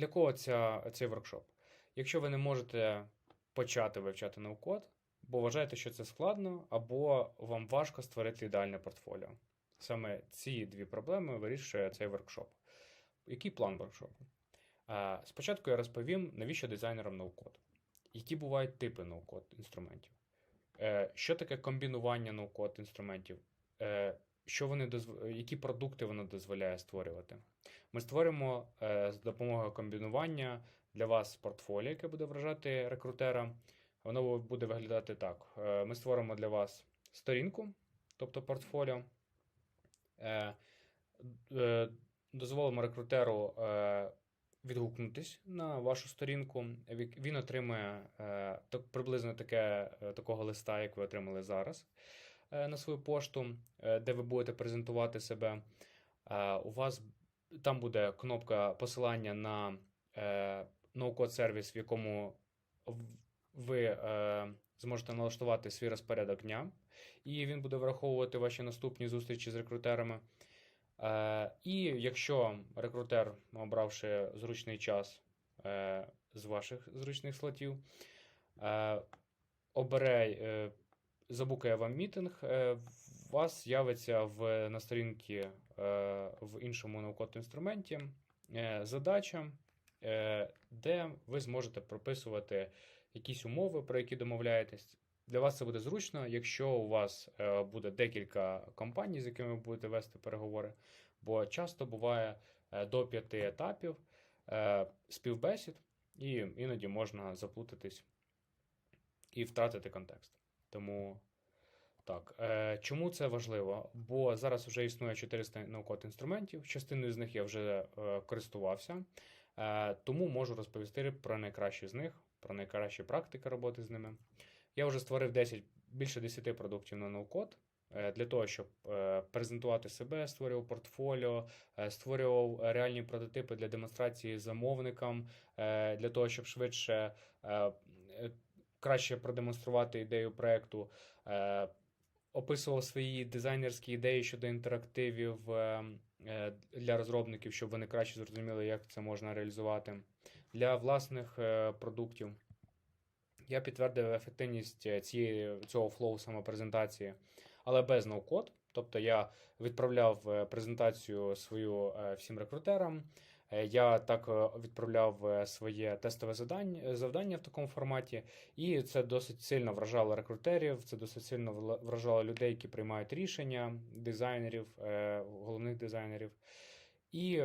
Для кого ця, цей воркшоп? Якщо ви не можете почати вивчати ноу-код, бо вважаєте, що це складно, або вам важко створити ідеальне портфоліо. Саме ці дві проблеми вирішує цей воркшоп. Який план воркшопу? Спочатку я розповім, навіщо дизайнерам ноу-код, які бувають типи ноу-код інструментів, Е, що таке комбінування ноу-код інструментів, Е, що вони дозв... які продукти воно дозволяє створювати. Ми створимо е, з допомогою комбінування для вас портфоліо, яке буде вражати рекрутера. Воно буде виглядати так: Е, ми створимо для вас сторінку, тобто портфоліо. Е, е, Дозволимо рекрутеру е, відгукнутись на вашу сторінку. Він отримає е, так, приблизно таке, е, такого листа, як ви отримали зараз, на свою пошту, е, де ви будете презентувати себе. Е, У вас там буде кнопка посилання на е, ноу-код сервіс, в якому ви е, зможете налаштувати свій розпорядок дня, і він буде враховувати ваші наступні зустрічі з рекрутерами. Е, і якщо рекрутер, обравши зручний час е, з ваших зручних слотів, е, обере, е, забукає вам мітинг, е, у вас з'явиться в, на сторінці е, в іншому ноу-код інструменті е, задача, е, де ви зможете прописувати якісь умови, про які домовляєтесь. Для вас це буде зручно, якщо у вас е, буде декілька компаній, з якими ви будете вести переговори, бо часто буває е, до п'яти етапів е, співбесід, і іноді можна заплутатись і втратити контекст. Тому так, е, чому це важливо? Бо зараз вже існує 400 наукових інструментів, частиною з них я вже е, користувався, е, тому можу розповісти про найкращі з них, про найкращі практики роботи з ними. Я вже створив 10, більше 10 продуктів на ноу-код е, для того, щоб е, презентувати себе, створював портфоліо, е, створював реальні прототипи для демонстрації замовникам, для того, щоб швидше краще продемонструвати ідею проекту. е, Описував свої дизайнерські ідеї щодо інтерактивів е, е, для розробників, щоб вони краще зрозуміли, як це можна реалізувати для власних е, продуктів. Я підтвердив ефективність е, цієї, цього флоу самопрезентації, але без ноу-код. Тобто я відправляв е, презентацію свою всім рекрутерам. Е, Я так е, відправляв е, своє тестове завдання, завдання в такому форматі, і це досить сильно вражало рекрутерів, це досить сильно вражало людей, які приймають рішення, дизайнерів, головних дизайнерів. І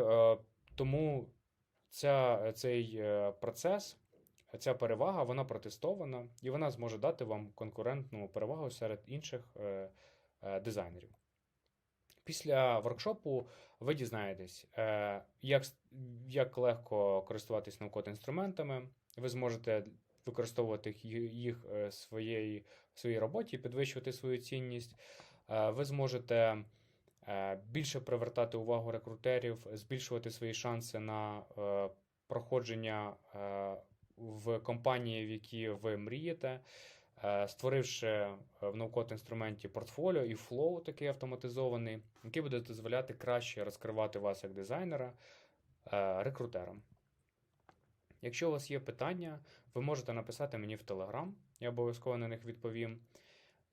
тому ця, цей процес ця перевага вона протестована і вона зможе дати вам конкурентну перевагу серед інших дизайнерів. Після воркшопу ви дізнаєтесь, е, як, як легко користуватись науковими інструментами. Ви зможете використовувати їх- е, своєї, в своїй роботі, підвищувати свою цінність. Е, Ви зможете більше привертати увагу рекрутерів, збільшувати свої шанси на проходження в компанії, в які ви мрієте, створивши е, в ноу-код інструменті портфоліо і флоу такий автоматизований, який буде дозволяти краще розкривати вас як дизайнера е, рекрутерам. Якщо у вас є питання, ви можете написати мені в Telegram, я обов'язково на них відповім.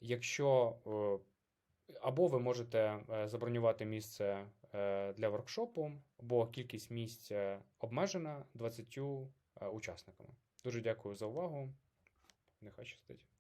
Якщо е, або ви можете е, забронювати місце е, для воркшопу, бо кількість місць е, обмежена 20 е, учасниками. Дуже дякую за увагу. Нехай щастить.